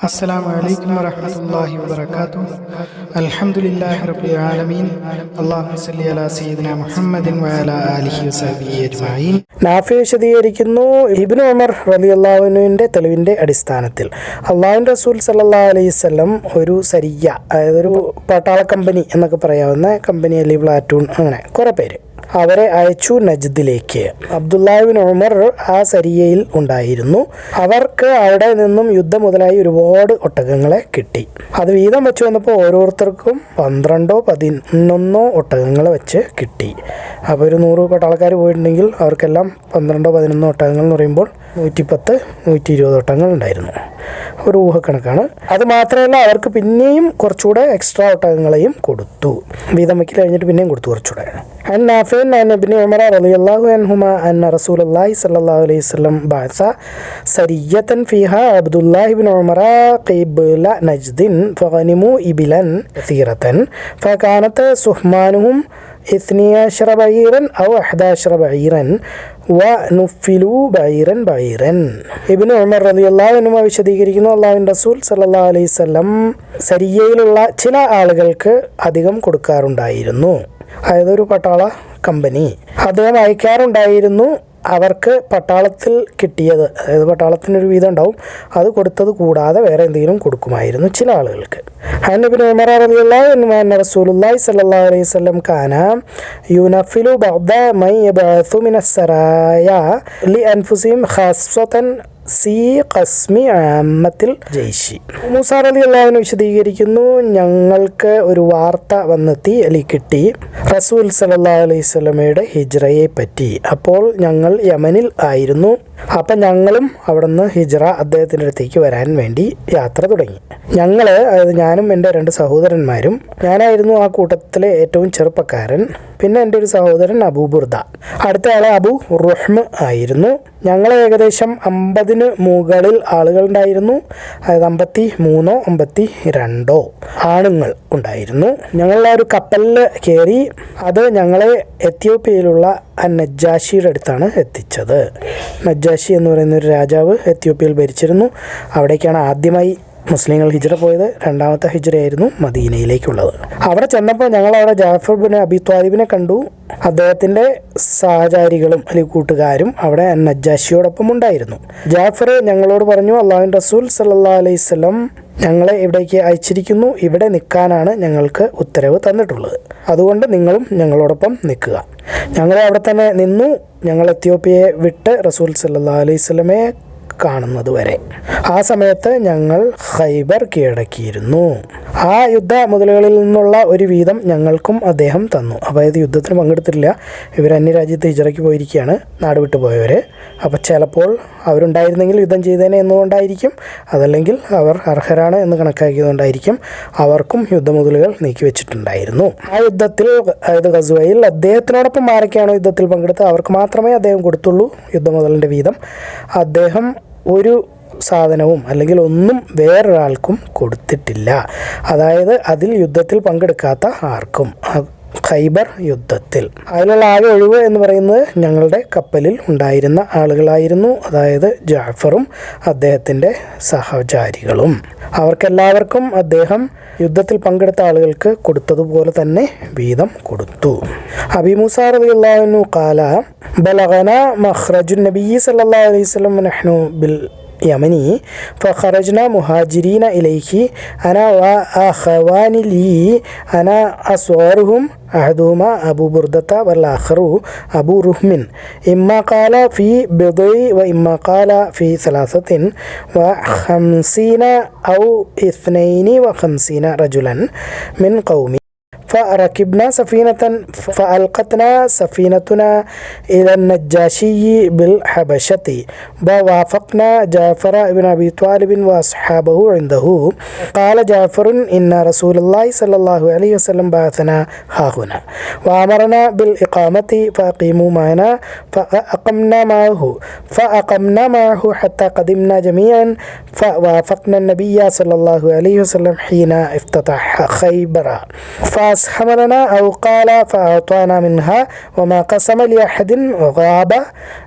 السلام عليكم ورحمة الله وبركاته الحمد لله رب العالمين اللهم صل على سيدنا محمد وعلى آله وصحبه أجمعين നാഫി വിശദീകരിക്കുന്നു ഇബിന് ഉമർ റലി അള്ളാഹുവിൻ്റെ തെളിവിൻ്റെ അടിസ്ഥാനത്തിൽ അള്ളാഹുൻ റസൂൽ സല്ലാ അലൈവല്ലം ഒരു സരിയ അതായത് ഒരു പട്ടാള കമ്പനി എന്നൊക്കെ പറയാവുന്ന കമ്പനി അല്ലെ പ്ലാറ്റൂൺ അങ്ങനെ കുറേ പേര് അവരെ അയച്ചു നജ്ദിലേക്ക്. അബ്ദുല്ലാഹിബിൻ ഉമർ ആ സരിയയിൽ ഉണ്ടായിരുന്നു. അവർക്ക് അവിടെ നിന്നും യുദ്ധം മുതലായി ഒരുപാട് ഒട്ടകങ്ങളെ കിട്ടി. അത് വീതം വെച്ച് വന്നപ്പോൾ ഓരോരുത്തർക്കും പന്ത്രണ്ടോ പതിനൊന്നോ ഒട്ടകങ്ങൾ വെച്ച് കിട്ടി. അപ്പോൾ ഒരു നൂറ് പട്ടാളക്കാർ പോയിട്ടുണ്ടെങ്കിൽ അവർക്കെല്ലാം പന്ത്രണ്ടോ പതിനൊന്നോ ഒട്ടകങ്ങൾ എന്ന് പറയുമ്പോൾ നൂറ്റിപ്പത്ത് നൂറ്റി ഇരുപത് ഒട്ടകങ്ങൾ ഉണ്ടായിരുന്നു ഒരു ഊഹക്കണക്കാണ് അത് മാത്രമല്ല അവർക്ക് പിന്നെയും കുറച്ചുകൂടെ എക്സ്ട്രാ ഒട്ടകങ്ങളെയും കൊടുത്തു വീതം വയ്ക്കൽ കഴിഞ്ഞിട്ട് പിന്നെയും കൊടുത്തു കുറച്ചുകൂടെ عن نافع عن ابن عمر رضي الله عنهما أن رسول الله صلى الله عليه وسلم بعث سرية فيها عبد الله بن عمر قبل نجد فغنموا إبلا كثيرة فكانت سهمانهم ഇസ്നിയാശ്ര ബൈറൻ ഔ അഹദാശ്ര ബൈറൻ വ നുഫിലു ബൈറൻ ബൈറൻ ഇബിന് ഉമർ റതി അള്ളാഹുനുമ വിശദീകരിക്കുന്നു. അള്ളാഹുവിൻ റസൂൽ സല്ലാ അലൈവല്ലം സരിയയിലുള്ള ചില ആളുകൾക്ക് അധികം കൊടുക്കാറുണ്ടായിരുന്നു. അതായത് ഒരു പട്ടാള കമ്പനി അദ്ദേഹം അയക്കാറുണ്ടായിരുന്നു അവർക്ക് പട്ടാളത്തിൽ കിട്ടിയത് അതായത് പട്ടാളത്തിനൊരു വീതം ഉണ്ടാവും അത് കൊടുത്തത് കൂടാതെ വേറെ എന്തെങ്കിലും കൊടുക്കുമായിരുന്നു ചില ആളുകൾക്ക്. ഹനബിൻ ഉമർ അലൈഹി കാന യുനഫിലു ബഅദ മൻ യബഅസു മിനസ് സറായ ലി അൻഫുസിഹിം ഖാസ്സതൻ സി കസ്മി ആമത്തിൽ ജയ്ഷി. മൂസാർ അലി അള്ളാഹുവിന് വിശദീകരിക്കുന്നു. ഞങ്ങൾക്ക് ഒരു വാർത്ത വന്നെത്തി അലി കിട്ടി. റസൂൽ സല്ലാ അലൈഹി സ്വലമയുടെ ഹിജ്റയെ പറ്റി. അപ്പോൾ ഞങ്ങൾ യമനിൽ ആയിരുന്നു. അപ്പം ഞങ്ങളും അവിടെ നിന്ന് ഹിജ്റ അദ്ദേഹത്തിന്റെ അടുത്തേക്ക് വരാൻ വേണ്ടി യാത്ര തുടങ്ങി. ഞങ്ങൾ അതായത് ഞാനും എന്റെ രണ്ട് സഹോദരന്മാരും ഞാനായിരുന്നു ആ കൂട്ടത്തിലെ ഏറ്റവും ചെറുപ്പക്കാരൻ. പിന്നെ എന്റെ ഒരു സഹോദരൻ അബൂ ബുർദ. ആളെ അബു റുഹ്മ ആയിരുന്നു. ഞങ്ങൾ ഏകദേശം അമ്പതിന് മുകളിൽ ആളുകളുണ്ടായിരുന്നു. അതായത് അമ്പത്തി മൂന്നോ അമ്പത്തി രണ്ടോ ആണുങ്ങൾ ഉണ്ടായിരുന്നു. ഞങ്ങൾ ആ ഒരു കപ്പലിൽ കയറി അത് ഞങ്ങളെ എത്യോപ്യയിലുള്ള നജ്ജാഷിയുടെ അടുത്താണ് എത്തിച്ചത്. നജ്ജാഷി എന്ന് പറയുന്ന ഒരു രാജാവ് എത്യോപ്യയിൽ ഭരിച്ചിരുന്നു. അവിടേക്കാണ് ആദ്യമായി മുസ്ലിങ്ങൾ ഹിജ്റ പോയത് രണ്ടാമത്തെ ഹിജ്റയായിരുന്നു മദീനയിലേക്കുള്ളത്. അവിടെ ചെന്നപ്പോൾ ഞങ്ങൾ അവിടെ ജാഫർ ബിൻ അബി ത്വാലിബിനെ കണ്ടു. അദ്ദേഹത്തിന്റെ സഹചാരികളും അല്ലെങ്കിൽ കൂട്ടുകാരും അവിടെ നജ്ജാഷിയോടൊപ്പം ഉണ്ടായിരുന്നു. ജാഫർ ഞങ്ങളോട് പറഞ്ഞു അള്ളാഹുൻ റസൂൽ സല്ലാ അലൈഹി സ്വലം ഞങ്ങളെ ഇവിടേക്ക് അയച്ചിരിക്കുന്നു. ഇവിടെ നിൽക്കാനാണ് ഞങ്ങൾക്ക് ഉത്തരവ് തന്നിട്ടുള്ളത്. അതുകൊണ്ട് നിങ്ങളും ഞങ്ങളോടൊപ്പം നിൽക്കുക. ഞങ്ങൾ അവിടെ തന്നെ നിന്നു. ഞങ്ങൾ എത്യോപ്യയെ വിട്ട് റസൂൽ സല്ലാ അലൈഹി സ്വലമയെ കാണുന്നത് വരെ. ആ സമയത്ത് ഞങ്ങൾ ഹൈബർ കീഴടക്കിയിരുന്നു. ആ യുദ്ധ മുതലുകളിൽ നിന്നുള്ള ഒരു വീതം ഞങ്ങൾക്കും അദ്ദേഹം തന്നു. അതായത് യുദ്ധത്തിന് പങ്കെടുത്തിട്ടില്ല. ഇവർ അന്യരാജ്യത്ത് ഹിജറയ്ക്ക് പോയിരിക്കുകയാണ്. നാട് വിട്ടു പോയവർ അപ്പോൾ ചിലപ്പോൾ അവരുണ്ടായിരുന്നെങ്കിൽ യുദ്ധം ചെയ്തേനെ എന്നുകൊണ്ടായിരിക്കും. അതല്ലെങ്കിൽ അവർ അർഹരാണ് എന്ന് കണക്കാക്കിയതുകൊണ്ടായിരിക്കും അവർക്കും യുദ്ധമുതലുകൾ നീക്കി വെച്ചിട്ടുണ്ടായിരുന്നു. ആ യുദ്ധത്തിൽ അതായത് ഗസുവയിൽ അദ്ദേഹത്തിനോടൊപ്പം ആരൊക്കെയാണോ യുദ്ധത്തിൽ പങ്കെടുത്തത്? അവർക്ക് മാത്രമേ അദ്ദേഹം കൊടുത്തുള്ളൂ യുദ്ധമുതലിന്റെ വീതം. അദ്ദേഹം ഒരു സാധനവും അല്ലെങ്കിൽ ഒന്നും വേറൊരാൾക്കും കൊടുത്തിട്ടില്ല. അതായത് അതിൽ യുദ്ധത്തിൽ പങ്കെടുക്കാത്ത ആർക്കും. ഖൈബർ യുദ്ധത്തിൽ. അതിലുള്ള ആകെ ഒഴിവ് എന്ന് പറയുന്നത് ഞങ്ങളുടെ കപ്പലിൽ ഉണ്ടായിരുന്ന ആളുകളായിരുന്നു. അതായത് ജാഫറും അദ്ദേഹത്തിന്റെ സഹചാരികളും. അവർക്കെല്ലാവർക്കും അദ്ദേഹം യുദ്ധത്തിൽ പങ്കെടുത്ത ആളുകൾക്ക് കൊടുത്തതുപോലെ തന്നെ വീതം കൊടുത്തു. അബിമുസാർ അലിയുള്ളു കാല ബലഗന മഹ്റജു നബി സല്ലാ അലൈഹി സ്വലം ബിൽ يمني. فخرجنا مهاجرين إليه أنا وأخوان لي. أنا أصغرهم. أحدهما أبو بردة والآخر أبو رهم. إما قال في بضع وإما قال في ثلاثة وخمسين أو اثنين وخمسين رجلا من قومي. فركبنا سفينة فألقتنا سفينتنا إلى النجاشي بالحبشة. ووافقنا جعفر بن أبي طالب وأصحابه عنده. قال جعفر إن رسول الله صلى الله عليه وسلم بعثنا ها هنا. وأمرنا بالإقامة فأقيموا معنا فأقمنا معه فأقمنا معه حتى قدمنا جميعا. فوافقنا النبي صلى الله عليه وسلم حين افتتح خيبر أسهم لنا أو قال فأعطانا منها وما قسم لأحد غاب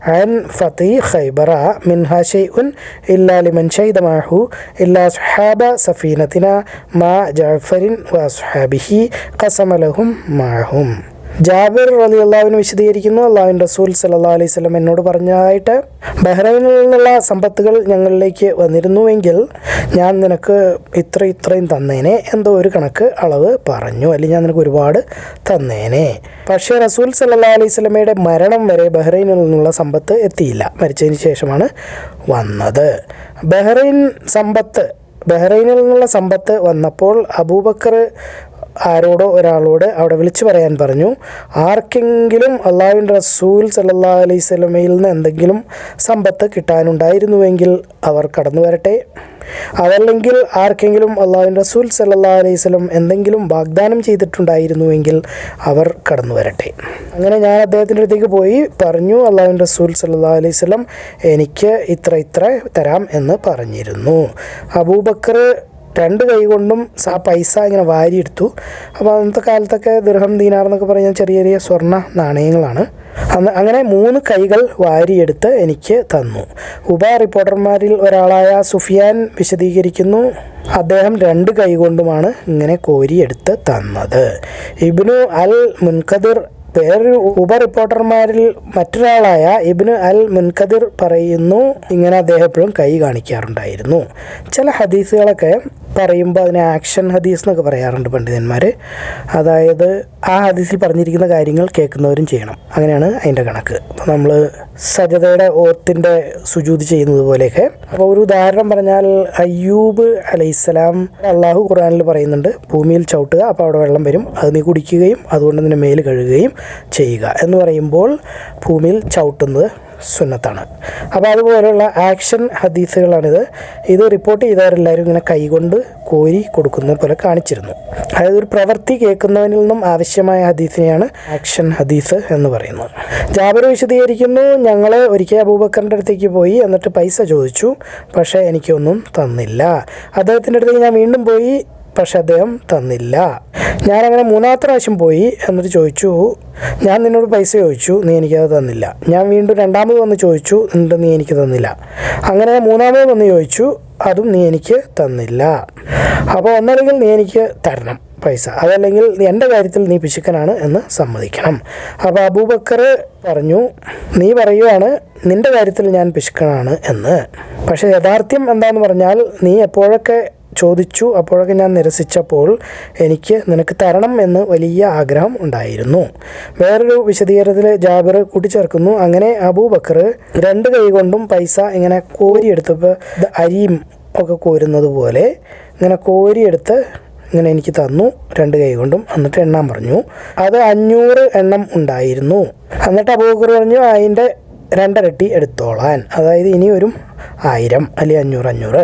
عن فتي خيبر منها شيء إلا لمن شهد معه إلا أصحاب سفينتنا مع جعفر وأصحابه قسم لهم معهم. ജാബിർ അലി അള്ളാഹുവിന് വിശദീകരിക്കുന്നു അള്ളാഹുവിൻ റസൂൽ സല്ലാ അലൈഹി സ്വലം എന്നോട് പറഞ്ഞതായിട്ട് ബഹ്റൈനിൽ നിന്നുള്ള സമ്പത്തുകൾ ഞങ്ങളിലേക്ക് വന്നിരുന്നുവെങ്കിൽ ഞാൻ നിനക്ക് ഇത്ര ഇത്രയും തന്നേനെ എന്തോ ഒരു കണക്ക് അളവ് പറഞ്ഞു. അല്ലെങ്കിൽ ഞാൻ നിനക്ക് ഒരുപാട് തന്നേനെ. പക്ഷേ റസൂൽ സല്ലാ അലൈഹി സ്വലമയുടെ മരണം വരെ ബഹ്റൈനിൽ നിന്നുള്ള സമ്പത്ത് എത്തിയില്ല. മരിച്ചതിന് ശേഷമാണ് വന്നത്. ബഹ്റൈൻ സമ്പത്ത് ബഹ്റൈനിൽ നിന്നുള്ള സമ്പത്ത് വന്നപ്പോൾ അബൂബക്കർ ആരോടോ ഒരാളോട് അവിടെ വിളിച്ചു പറയാൻ പറഞ്ഞു ആർക്കെങ്കിലും അള്ളാഹുവിന്റെ റസൂൽ സല്ലാ അലൈഹി സ്വലമയിൽ നിന്ന് എന്തെങ്കിലും സമ്പത്ത് കിട്ടാനുണ്ടായിരുന്നുവെങ്കിൽ അവർ കടന്നു വരട്ടെ. അതല്ലെങ്കിൽ ആർക്കെങ്കിലും അള്ളാഹുവിന്റെ റസൂൽ സല്ലാ അലൈഹി സ്വലം എന്തെങ്കിലും വാഗ്ദാനം ചെയ്തിട്ടുണ്ടായിരുന്നുവെങ്കിൽ അവർ കടന്നു വരട്ടെ. അങ്ങനെ ഞാൻ അദ്ദേഹത്തിന്റെ അടുത്തേക്ക് പോയി പറഞ്ഞു അള്ളാഹുവിന്റെ റസൂൽ സല്ലാ അലൈഹി സ്വലം എനിക്ക് ഇത്ര ഇത്ര തരാം എന്ന് പറഞ്ഞിരുന്നു. അബൂബക്കർ രണ്ട് കൈ കൊണ്ടും ആ പൈസ ഇങ്ങനെ വാരിയെടുത്തു. അപ്പോൾ അന്നത്തെ കാലത്തൊക്കെ ദൃഹം ദീനാർ എന്നൊക്കെ പറഞ്ഞാൽ ചെറിയ ചെറിയ സ്വർണ നാണയങ്ങളാണ്. അന്ന് അങ്ങനെ മൂന്ന് കൈകൾ വാരിയെടുത്ത് എനിക്ക് തന്നു. ഉപ റിപ്പോർട്ടർമാരിൽ ഒരാളായ സുഫിയാൻ വിശദീകരിക്കുന്നു അദ്ദേഹം രണ്ട് കൈ കൊണ്ടുമാണ് ഇങ്ങനെ കോരിയെടുത്ത് തന്നത്. ഇബ്നു അൽ മുൻകദിർ വേറൊരു ഉപ റിപ്പോർട്ടർമാരിൽ മറ്റൊരാളായ ഇബ്നു അൽ മുൻകദിർ പറയുന്നു. ഇങ്ങനെ അദ്ദേഹം എപ്പോഴും കൈ കാണിക്കാറുണ്ടായിരുന്നു. ചില ഹദീസുകളൊക്കെ പറയുമ്പോൾ അതിനെ ആക്ഷൻ ഹദീസ് എന്നൊക്കെ പറയാറുണ്ട് പണ്ഡിതന്മാർ അതായത് ആ ഹദീസിൽ പറഞ്ഞിരിക്കുന്ന കാര്യങ്ങൾ കേൾക്കുന്നവരും ചെയ്യണം. അങ്ങനെയാണ് അതിന്റെ കണക്ക്. അപ്പോൾ നമ്മൾ സജതയുടെ ഓത്തിന്റെ സുജൂതി ചെയ്യുന്നത് പോലെയൊക്കെ. അപ്പോൾ ഒരു ഉദാഹരണം പറഞ്ഞാൽ അയ്യൂബ് അലൈഹിസ്സലാം അള്ളാഹു ഖുറാനിൽ പറയുന്നുണ്ട് ഭൂമിയിൽ ചവിട്ടുക അപ്പോൾ അവിടെ വെള്ളം വരും അത് നീ കുടിക്കുകയും അതുകൊണ്ട് നിന്നെ മേൽ കഴുകുകയും ചെയ്യുക എന്ന് പറയുമ്പോൾ ഭൂമിയിൽ ചവിട്ടുന്നത് സുന്നത്താണ്. അപ്പോൾ അതുപോലെയുള്ള ആക്ഷൻ ഹദീസുകളാണിത്. ഇത് റിപ്പോർട്ട് ചെയ്തവരെല്ലാവരും ഇങ്ങനെ കൈകൊണ്ട് കോരി കൊടുക്കുന്നത് പോലെ കാണിച്ചിരുന്നു. അതായത് ഒരു പ്രവൃത്തി കേൾക്കുന്നവനിൽ നിന്നും ആവശ്യമായ ഹദീസിനെയാണ് ആക്ഷൻ ഹദീസ് എന്ന് പറയുന്നത്. ജാബർ വിശദീകരിക്കുന്നു ഞങ്ങൾ ഒരിക്കൽ അബൂബക്കറിന്റെ അടുത്തേക്ക് പോയി എന്നിട്ട് പൈസ ചോദിച്ചു. പക്ഷേ എനിക്കൊന്നും തന്നില്ല. അദ്ദേഹത്തിന്റെ അടുത്തേക്ക് ഞാൻ വീണ്ടും പോയി പക്ഷെ അദ്ദേഹം തന്നില്ല. ഞാനങ്ങനെ മൂന്നാമത്തെ പ്രാവശ്യം പോയി എന്നിട്ട് ചോദിച്ചു ഞാൻ നിന്നോട് പൈസ ചോദിച്ചു നീ എനിക്കത് തന്നില്ല. ഞാൻ വീണ്ടും രണ്ടാമത് വന്ന് ചോദിച്ചു എന്നിട്ട് നീ എനിക്ക് തന്നില്ല. അങ്ങനെ മൂന്നാമത് വന്ന് ചോദിച്ചു അതും നീ എനിക്ക് തന്നില്ല. അപ്പോൾ ഒന്നല്ലെങ്കിൽ നീ എനിക്ക് തരണം പൈസ. അതല്ലെങ്കിൽ എന്റെ കാര്യത്തിൽ നീ പിശുക്കനാണ് എന്ന് സമ്മതിക്കണം. അപ്പോൾ അബൂബക്കർ പറഞ്ഞു നീ പറയുവാണ് നിന്റെ കാര്യത്തിൽ ഞാൻ പിശുക്കനാണ് എന്ന്. പക്ഷേ യഥാർത്ഥ്യം എന്താണെന്ന് പറഞ്ഞാൽ നീ എപ്പോഴൊക്കെ ചോദിച്ചു. അപ്പോഴൊക്കെ ഞാൻ നിരസിച്ചപ്പോൾ എനിക്ക് നിനക്ക് തരണം എന്ന് വലിയ ആഗ്രഹം ഉണ്ടായിരുന്നു. വേറൊരു വിശദീകരണത്തിൽ ജാബിർ കൂട്ടിച്ചേർക്കുന്നു. അങ്ങനെ അബൂബക്കർ രണ്ട് കൈ കൊണ്ടും പൈസ ഇങ്ങനെ കോരിയെടുത്തപ്പോൾ അരിയും ഒക്കെ കോരുന്നത് പോലെ ഇങ്ങനെ കോരിയെടുത്ത് ഇങ്ങനെ എനിക്ക് തന്നു. രണ്ട് കൈ കൊണ്ടും എന്നിട്ട് എണ്ണാൻ പറഞ്ഞു. അത് അഞ്ഞൂറ് എണ്ണം ഉണ്ടായിരുന്നു. എന്നിട്ട് അബൂബക്കർ പറഞ്ഞു അതിന്റെ രണ്ടരട്ടി എടുത്തോളാൻ. അതായത് ഇനി ആയിരം അല്ലെ അഞ്ഞൂറ് അഞ്ഞൂറ്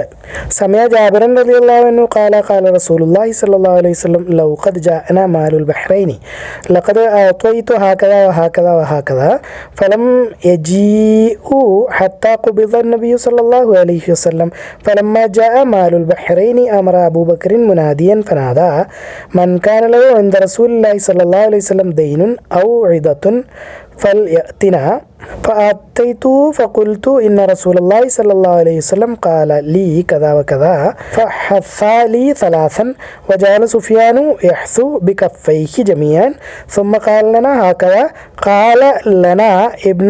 സമയ ജാബിറൻ റളിയല്ലാഹു قال قال رسول الله صلى الله عليه وسلم لو قد جاءنا مال البحرين لقد أعطيت هكذا وهكذا وهكذا فلم يجيءوا حتى قبض النبي صلى الله عليه وسلم فلما جاء مال البحرين أمر أبو بكر مناديا فنادى من كان له عند رسول الله صلى الله عليه وسلم دين أو عدة فليأتنا فأتيت فقلت إن رسول الله صلى الله عليه وسلم قال لي كذا وكذا فحثى لي ثلاثا وجعل سفيان يحثو بكفيه جميعا ثم قال لنا هكذا قال لنا ابن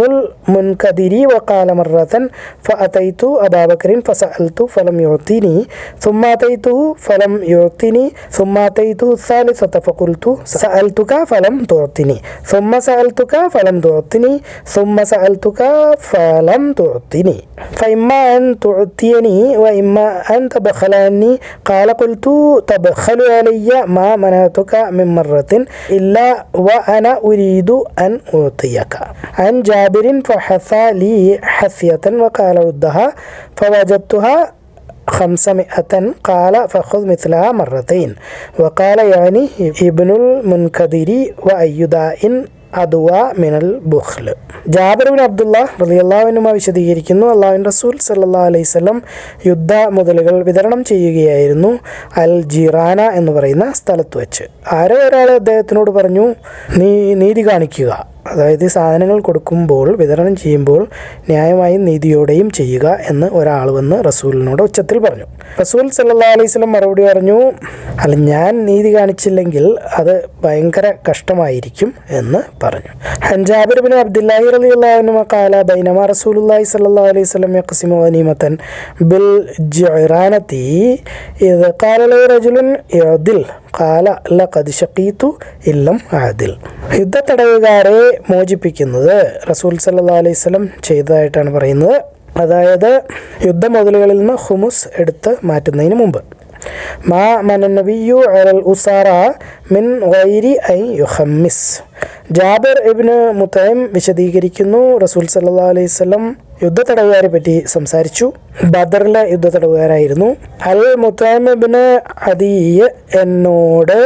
المنكدر وقال مرة فأتيت أبا بكر فسألت فلم يعطيني ثم أتيته فلم يعطيني ثم أتيته الثالثة فقلت سألتك فلم تعطني ثم سألتك فلم تعطني ثم سألتك فلم تعطني. فإما أن تعطيني وإما أن تبخل عني قال قلت تبخل علي ما منعتك من مرة إلا وأنا أريد أن أعطيك. عن جابر فحثى لي حثية وقال ردها فوجدتها خمسمائة. قال فخذ مثلها مرتين. وقال يعني ابن المنكدر وأي داء അദ്വ മിനൽ ബുഹ്ല് ജാബിർ അബ്ദുള്ള അബ്ദുള്ള റളിയല്ലാഹുവിനുമ വിശദീകരിക്കുന്നു അള്ളാഹുവിൻ റസൂൽ സല്ലാ അലൈഹി വസല്ലം യുദ്ധ മുതലുകൾ വിതരണം ചെയ്യുകയായിരുന്നു അൽ ജിറാന എന്ന് പറയുന്ന സ്ഥലത്ത് വെച്ച്. ആരോ ഒരാൾ അദ്ദേഹത്തിനോട് പറഞ്ഞു നീ നീതി കാണിക്കുക. അതായത് സാധനങ്ങൾ കൊടുക്കുമ്പോൾ വിതരണം ചെയ്യുമ്പോൾ ന്യായമായും നീതിയോടെയും ചെയ്യുക എന്ന് ഒരാൾ വന്ന് റസൂലിനോട് ഉച്ചത്തിൽ പറഞ്ഞു. റസൂൽ സല്ലാ അലൈഹി സ്വലം മറുപടി പറഞ്ഞു അല്ല ഞാൻ നീതി കാണിച്ചില്ലെങ്കിൽ അത് ഭയങ്കര കഷ്ടമായിരിക്കും എന്ന് പറഞ്ഞു. ഹൻജാബിർ ബിൻ അബ്ദുല്ലാഹി റളിയല്ലാഹു കാല ബൈനമ റസൂലുള്ളാഹി സല്ലാ അലൈഹി യഖ്സിമു ഗനീമതൻ ബിൽ ജിറാനതി ഇത് യദിൽ ഖാല ലഖദ് ഷക്കീത്തു ഇല്ലം ആദിൽ. യുദ്ധ തടവുകാരെ മോചിപ്പിക്കുന്നത് റസൂൽ സല്ലാ അലൈഹി സ്വലം ചെയ്തതായിട്ടാണ് പറയുന്നത്. അതായത് യുദ്ധ മുതലുകളിൽ നിന്ന് ഹുമുസ് എടുത്ത് മാറ്റുന്നതിന് മുമ്പ്. മാ മനനബിയു അൽ ഉസാറ മിൻ വൈരി ഐ യുഹമ്മിസ്. ജാബിർ ഇബിന് മുത്തൈം വിശദീകരിക്കുന്നു റസൂൽ സല്ലാ അലൈഹി സ്വലം യുദ്ധ തടവുകാരെ പറ്റി സംസാരിച്ചു. ബദറിലെ യുദ്ധ തടവുകാരായിരുന്നു അൽ മുത്തൈം ഇബിന് അദീയ് എന്നോട്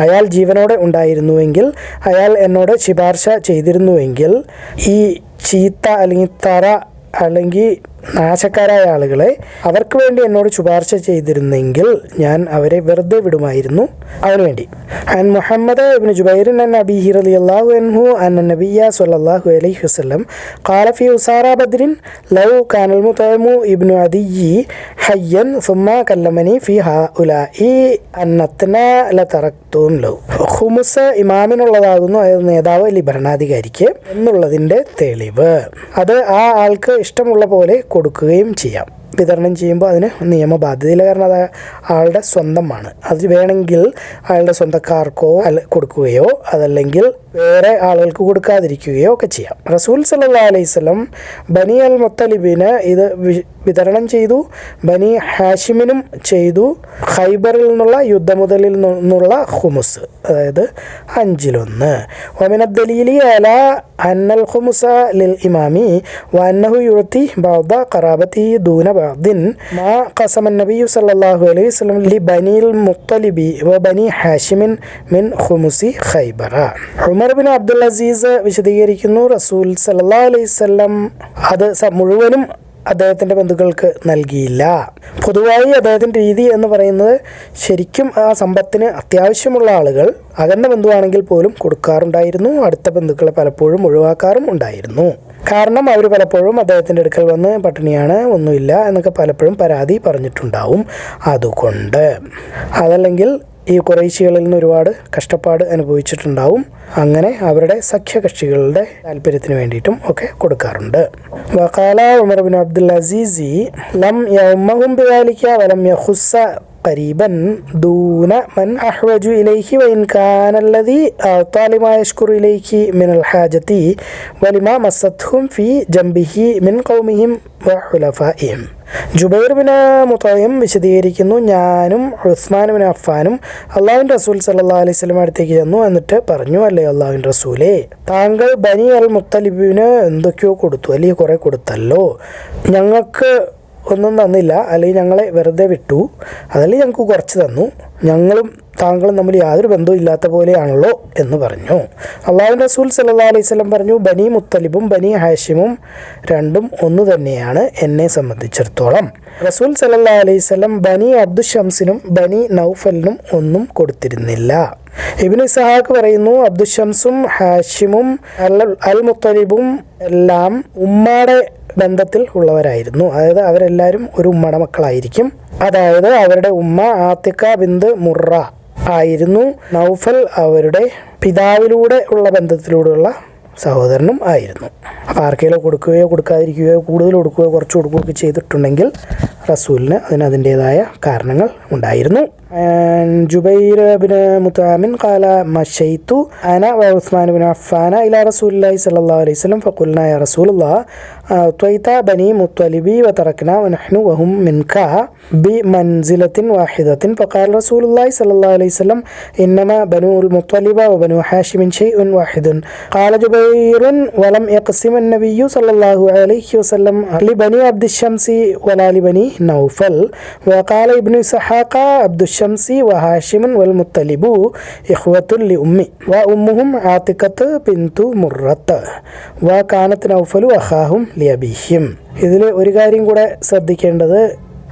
അയാൾ ജീവനോടെ ഉണ്ടായിരുന്നുവെങ്കിൽ അയാൾ എന്നോട് ശിപാർശ ചെയ്തിരുന്നുവെങ്കിൽ ഈ ചീത്ത അല്ലെങ്കിൽ തറ അല്ലെങ്കിൽ നാശക്കാരായ ആളുകളെ അവർക്ക് വേണ്ടി എന്നോട് ശുപാർശ ചെയ്തിരുന്നെങ്കിൽ ഞാൻ അവരെ വെറുതെ വിടുമായിരുന്നു. അതിനുവേണ്ടി വേണ്ടി. അൻ മുഹമ്മദ് ഇബിൻ ജുബൈറിൻ അൻ അബിഹി അലി അള്ളാഹു അൻഹു അൻ നബിയ സല്ലാഹു അലൈഹി വസ്ലം കാലഫി ഉസാറ ബദ്രിൻ ലൗ കാനൽ മുതമു ഇബ്നു അദിയി ഹയ്യൻ സുമ കല്ലമനി ഫി ഹ ഉല ഈ അന്നത്തിന ലറക്തും ലൗ. ഹുമുസ് ഇമാമിനുള്ളതാകുന്നു അതായത് നേതാവ് അല്ലെങ്കിൽ ഭരണാധികാരിക്ക് എന്നുള്ളതിന്റെ തെളിവ്. അത് ആ ആൾക്ക് ഇഷ്ടമുള്ള പോലെ കൊടുക്കുകയും ചെയ്യാം. വിതരണം ചെയ്യുമ്പോൾ അതിന് നിയമബാധ്യതയില്ല. കാരണം അത് ആളുടെ സ്വന്തമാണ്. അത് വേണമെങ്കിൽ അയാളുടെ സ്വന്തക്കാർക്കോ കൊടുക്കുകയോ അതല്ലെങ്കിൽ വേറെ ആളുകൾക്ക് കൊടുക്കാതിരിക്കുകയോ ഒക്കെ ചെയ്യാം. റസൂൽ സല്ലാ അലൈഹി സ്വലം ബനി അൽ മുത്തലിബിന് ഇത് വിതരണം ചെയ്തു ബനി ഹാഷിമിനും ചെയ്തു ഖൈബറിൽ നിന്നുള്ള യുദ്ധമുതലിൽ നിന്നുള്ള ഹുമുസ് അതായത് അഞ്ചിലൊന്ന്. ഒമിന ദലീലി അല അന്നൽ ഹുമുസ ലിൽ ഇമാമി വന്നഹു യുഴത്തി ബൗദ കറാബത്തി ദൂന ബഅദിൻ മാ കസമൻ നബിയു സല്ലാഹു അലൈഹി സ്വലം ലി ബനിൽ മുത്തലിബി വ ബനി ഹാഷിമിൻ മിൻ ഹുമുസി ഖൈബറ. ഉമർ ബിൻ അബ്ദുൽ അസീസ് വിശദീകരിക്കുന്നു. റസൂൽ സല്ലാ അലൈഹി വസല്ലം അത് മുഴുവനും അദ്ദേഹത്തിന്റെ ബന്ധുക്കൾക്ക് നൽകിയില്ല. പൊതുവായി അദ്ദേഹത്തിന്റെ രീതി എന്ന് പറയുന്നത് ശരിക്കും ആ സമ്പത്തിന് അത്യാവശ്യമുള്ള ആളുകൾ അകന്ന ബന്ധുവാണെങ്കിൽ പോലും കൊടുക്കാറുണ്ടായിരുന്നു. അടുത്ത ബന്ധുക്കളെ പലപ്പോഴും ഒഴിവാക്കാറും ഉണ്ടായിരുന്നു. കാരണം അവർ പലപ്പോഴും അദ്ദേഹത്തിന്റെ അടുക്കൽ വന്ന് പട്ടിണിയാണ് ഒന്നുമില്ല എന്നൊക്കെ പലപ്പോഴും പരാതി പറഞ്ഞിട്ടുണ്ടാവും. അതുകൊണ്ട് അതല്ലെങ്കിൽ ഈ കുറേശികളിൽ നിന്ന് ഒരുപാട് കഷ്ടപ്പാട് അനുഭവിച്ചിട്ടുണ്ടാവും. അങ്ങനെ അവരുടെ സഖ്യകക്ഷികളുടെ താല്പര്യത്തിന് വേണ്ടിയിട്ടും ഒക്കെ കൊടുക്കാറുണ്ട്. വഖാല ഉമർ ബിൻ അബ്ദുൽ അസീസി ലം യൗമഹും ബിദാലിക വലം യഖുസ്സ قريبا دون من أحوج إليه وإن كان الذي أعطى لما يشكر إليك من الحاجة ولما مستهم في جنبه من قومهم وحلفائهم ജുബൈർ ബിൻ മുത്തയം വിശദീകരിക്കുന്നു ഞാനും ഉസ്മാൻ ബിൻ അഫ്ഫാനും അള്ളാഹുവിൻ റസൂൽ സല്ലാ അലൈഹി സ്വലം അടുത്തേക്ക് ചെന്നു എന്നിട്ട് പറഞ്ഞു അല്ലേ അള്ളാഹുവിൻ റസൂലേ താങ്കൾ ബനി അൽ മുത്തലിബിന് എന്തൊക്കെയോ കൊടുത്തു അല്ലെങ്കിൽ കുറേ കൊടുത്തല്ലോ ഞങ്ങൾക്ക് ഒന്നും തന്നില്ല. അല്ലെങ്കിൽ ഞങ്ങളെ വെറുതെ വിട്ടു. അതല്ലെങ്കിൽ ഞങ്ങൾക്ക് കുറച്ച് തന്നു. ഞങ്ങളും താങ്കളും തമ്മിൽ യാതൊരു ബന്ധവും ഇല്ലാത്ത പോലെയാണല്ലോ എന്ന് പറഞ്ഞു. അള്ളാഹു റസൂൽ സല്ലാ അലൈഹി സ്വലം പറഞ്ഞു ബനി മുത്തലിബും ബനി ഹാഷിമും രണ്ടും ഒന്ന് തന്നെയാണ് എന്നെ സംബന്ധിച്ചിടത്തോളം. റസൂൽ സല്ലാ അലൈഹി സ്വലം ബനി അബ്ദുഷംസിനും ബനി നൗഫലിനും ഒന്നും കൊടുത്തിരുന്നില്ല. ഇബിൻ സഹാഖ് പറയുന്നു അബ്ദുഷംസും ഹാഷിമും അൽ അൽ മുത്തലിബും എല്ലാം ഉമ്മാടെ ബന്ധത്തിൽ ഉള്ളവരായിരുന്നു. അതായത് അവരെല്ലാവരും ഒരു ഉമ്മയുടെ മക്കളായിരിക്കും. അതായത് അവരുടെ ഉമ്മ ആത്തിക്ക ബിന്ദ് മുറ ആയിരുന്നു. നൗഫൽ അവരുടെ പിതാവിലൂടെ ഉള്ള ബന്ധത്തിലൂടെയുള്ള സഹോദരനും ആയിരുന്നു. അപ്പോൾ ആർക്കെങ്കിലും കൊടുക്കുകയോ കൊടുക്കാതിരിക്കുകയോ കൂടുതൽ കൊടുക്കുകയോ കുറച്ച് കൊടുക്കുകയോ ഒക്കെ ചെയ്തിട്ടുണ്ടെങ്കിൽ റസൂലിന് അതിന് അതിന്റേതായ കാരണങ്ങൾ ഉണ്ടായിരുന്നു. عن جبير بن مطعم قال مشيت أنا وعثمان بن عفان إلى رسول الله صلى الله عليه وسلم فقلنا يا رسول الله أعطيت بني مطلبي وتركنا ونحن وهم منك بمنزلة واحدة. فقال رسول الله صلى الله عليه وسلم إنما بنو المطلب وبنو حاشم شيء واحد. قال جبير ولم يقسم النبي صلى الله عليه وسلم لبني عبد الشمس ولا لبني نوفل. وقال ابن سحاق عبد الشمس الشمس وهاشم والمطلب إخوة لأمي وأمهم عاتقة വ ഉമ്മുഹും وكانت نوفل أخاهم വ കാനത്ത് നൗഫലു അഹാഹും ലിയബീഹ്യം ഇതിൽ ഒരു കാര്യം കൂടെ ശ്രദ്ധിക്കേണ്ടത്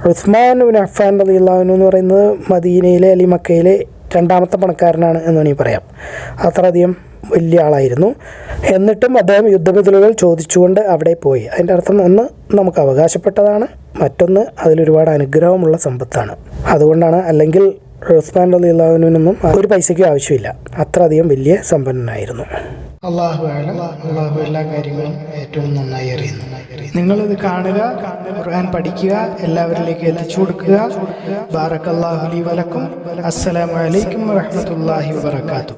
ഉസ്മാൻ ബിൻ അഫ്ഫാൻ റലിയുള്ളവനു എന്ന് പറയുന്നത് മദീനയിലെ അലി മക്കയിലെ രണ്ടാമത്തെ പണക്കാരനാണ് എന്ന് വേണമെങ്കിൽ പറയാം. അത്രയധികം വലിയ ആളായിരുന്നു. എന്നിട്ടും അദ്ദേഹം യുദ്ധബദലുകൾ ചോദിച്ചുകൊണ്ട് അവിടെ പോയി. അതിന്റെ അർത്ഥം ഒന്ന് നമുക്ക് അവകാശപ്പെട്ടതാണ്. മറ്റൊന്ന് അതിലൊരുപാട് അനുഗ്രഹമുള്ള സമ്പത്താണ്. അതുകൊണ്ടാണ് അല്ലെങ്കിൽ ഉസ്മാൻ അലി ഒരു പൈസയ്ക്കും ആവശ്യമില്ല. അത്രയധികം വലിയ സമ്പന്നനായിരുന്നു. അള്ളാഹു അള്ളാഹു എല്ലാ കാര്യങ്ങളും ഏറ്റവും നന്നായി അറിയുന്നു. നിങ്ങളിത് കാണുക ഖുർആൻ പഠിക്കുക എല്ലാവരിലേക്ക് എത്തിച്ചു കൊടുക്കുക. ബാറക്കല്ലാഹുലി വലക്കും അസ്സലാമലൈക്കും വറഹമത്തല്ലാഹി വാത്തു